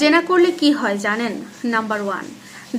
জেনা করলে কি হয় জানেন? নাম্বার ওয়ান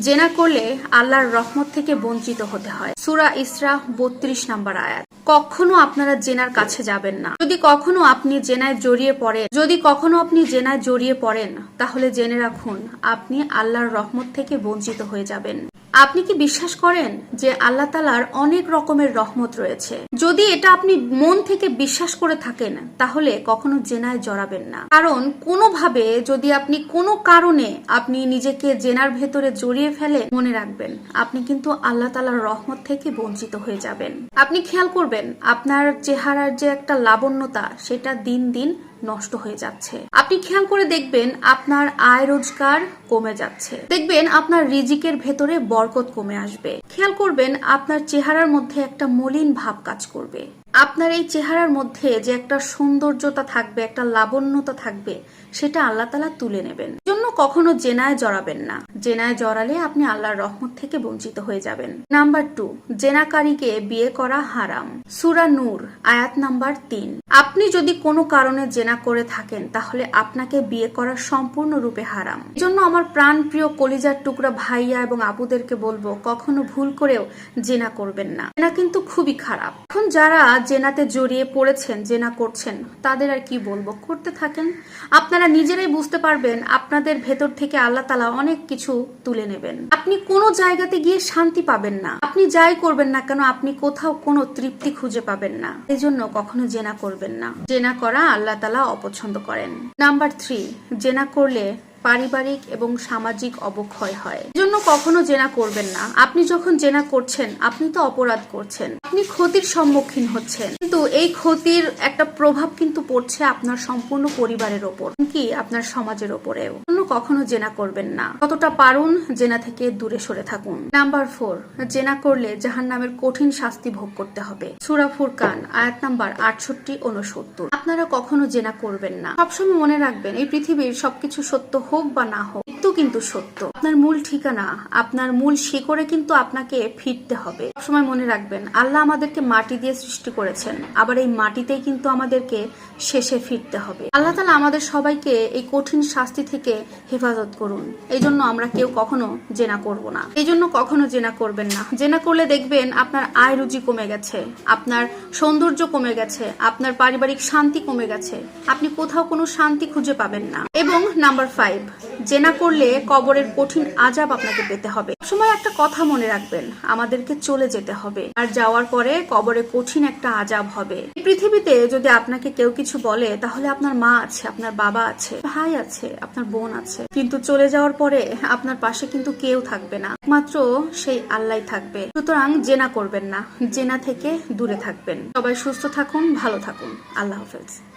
জেনা করলে আল্লাহর রহমত থেকে বঞ্চিত হতে হয়। সুরা ইসরা বত্রিশ নাম্বার আয়াত। কখনো আপনারা জেনার কাছে যাবেন না। যদি কখনো আপনি জেনায় জড়িয়ে পড়েন, যদি কখনো আপনি জেনায় জড়িয়ে পড়েন, তাহলে জেনে রাখুন, আপনি আল্লাহর রহমত থেকে বঞ্চিত হয়ে যাবেন। আপনি কি বিশ্বাস করেন যে আল্লাহ তালার অনেক রকমের রহমত রয়েছে? যদি এটা আপনি মন থেকে বিশ্বাস করে থাকেন, তাহলে কখনো জেনায় জড়াবেন না। কারণ কোনোভাবে যদি আপনি কোনো কারণে আপনি নিজেকে জেনার ভেতরে জড়িয়ে ফেলেন, মনে রাখবেন আপনি কিন্তু আল্লাহ তালার রহমত থেকে বঞ্চিত হয়ে যাবেন। আপনি খেয়াল করবেন, আপনার চেহারার যে একটা লাবণ্যতা, সেটা দিন দিন নষ্ট হয়ে যাচ্ছে। আপনি খেয়াল করে দেখবেন আপনার আয় রোজগার কমে যাচ্ছে। দেখবেন আপনার রিজিকের ভেতরে বরকত কমে আসবে। খেয়াল করবেন আপনার চেহারার মধ্যে একটা মলিন ভাব কাজ করবে। আপনার এই চেহারার মধ্যে যে একটা সৌন্দর্যতা থাকবে, একটা লাবণ্যতা থাকবে, সেটা আল্লাহ তালা তুলে নেবেন। জন্য কখনো জেনায় জড়াবেন না। জেনায় জড়ালে আপনি আল্লাহর রহমত থেকে বঞ্চিত হয়ে যাবেন। নাম্বার টু, জেনাকারীকে বিয়ে করা হারাম। সুরা নূর, আয়াত নাম্বার তিন। আপনি যদি কোনো কারণে জেনা করে থাকেন, তাহলে আপনাকে বিয়ে করা সম্পূর্ণরূপে হারাম। এজন্য আমার প্রাণ প্রিয় কলিজার টুকরা ভাইয়া এবং আপুদেরকে বলব, কখনো ভুল করেও জেনা করবেন না। জেনা কিন্তু খুবই খারাপ। এখন যারা জেনাতে জড়িয়ে পড়েছেন, জেনা করছেন, তাদের আর কি বলব? করতে থাকেন। আপনারা নিজেরাই বুঝতে পারবেন, আপনাদের ভেতর থেকে আল্লাহ তালা অনেক কিছু তুলে নেবেন। আপনি কোনো জায়গাতে গিয়ে শান্তি পাবেন না। আপনি যাই করবেন না কেন, আপনি কোথাও কোনো তৃপ্তি খুঁজে পাবেন না। এই জন্য কখনো জেনা করবেন না। জেনা করা আল্লাহ তালা অপছন্দ করেন। নাম্বার থ্রি জেনা করলে পারিবারিক এবং সামাজিক অবক্ষয় হয়। জন্য কখনো জেনা করবেন না। আপনি যখন জেনা করছেন, আপনি তো অপরাধ করছেন। আপনি ক্ষতির সম্মুখীন হচ্ছেন। কিন্তু এই ক্ষতির একটা প্রভাব কিন্তু পড়ছে আপনার সম্পূর্ণ পরিবারের ওপর কি আপনার সমাজের ওপরেও। জন্য কখনো জেনা করবেন না। কতটা পারুন জেনা থেকে দূরে সরে থাকুন। নাম্বার ফোর, জেনা করলে জাহান নামের কঠিন শাস্তি ভোগ করতে হবে। সুরা ফুরকান, আয়াত নাম্বার আটষট্টি উনসত্তর আপনারা কখনো জেনা করবেন না। সবসময় মনে রাখবেন, এই পৃথিবীর সবকিছু সত্য হোক বা না হোক। কিন্তু সত্য। আপনার মূল ঠিকানা, আপনার মূল শিকড়ে কিন্তু আপনাকে ফিরতে হবে। সবসময় মনে রাখবেন, আল্লাহ আমাদেরকে মাটি দিয়ে সৃষ্টি করেছেন। আবার এই মাটিতেই কিন্তু আমাদেরকে শেষে ফিরতে হবে। আল্লাহ তালা আমাদের সবাইকে এই কঠিন শাস্তি থেকে হেফাজত করুন। এই জন্য আমরা কেউ কখনো জেনা করব না। এই জন্য কখনো জেনা করবেন না। জেনা করলে দেখবেন আপনার আয় রুচি কমে গেছে, আপনার সৌন্দর্য কমে গেছে, আপনার পারিবারিক শান্তি কমে গেছে। আপনি কোথাও কোনো শান্তি খুঁজে পাবেন না। এবং নাম্বার ফাইভ জেনা করলে কবরের কঠিন আজাব আপনাকে পেতে হবে। সময় একটা কথা মনে রাখবেন, আমাদেরকে চলে যেতে হবে। আর যাওয়ার পরে কবরে কঠিন একটা আজাব হবে। পৃথিবীতে যদি আপনাকে কেউ কিছু বলে, তাহলে আপনার মা আছে, আপনার বাবা আছে, ভাই আছে, আপনার বোন আছে। কিন্তু চলে যাওয়ার পরে আপনার পাশে কিন্তু কেউ থাকবে না। একমাত্র সেই আল্লাহ থাকবে। সুতরাং জেনা করবেন না, জেনা থেকে দূরে থাকবেন। সবাই সুস্থ থাকুন, ভালো থাকুন। আল্লাহ হাফেজ।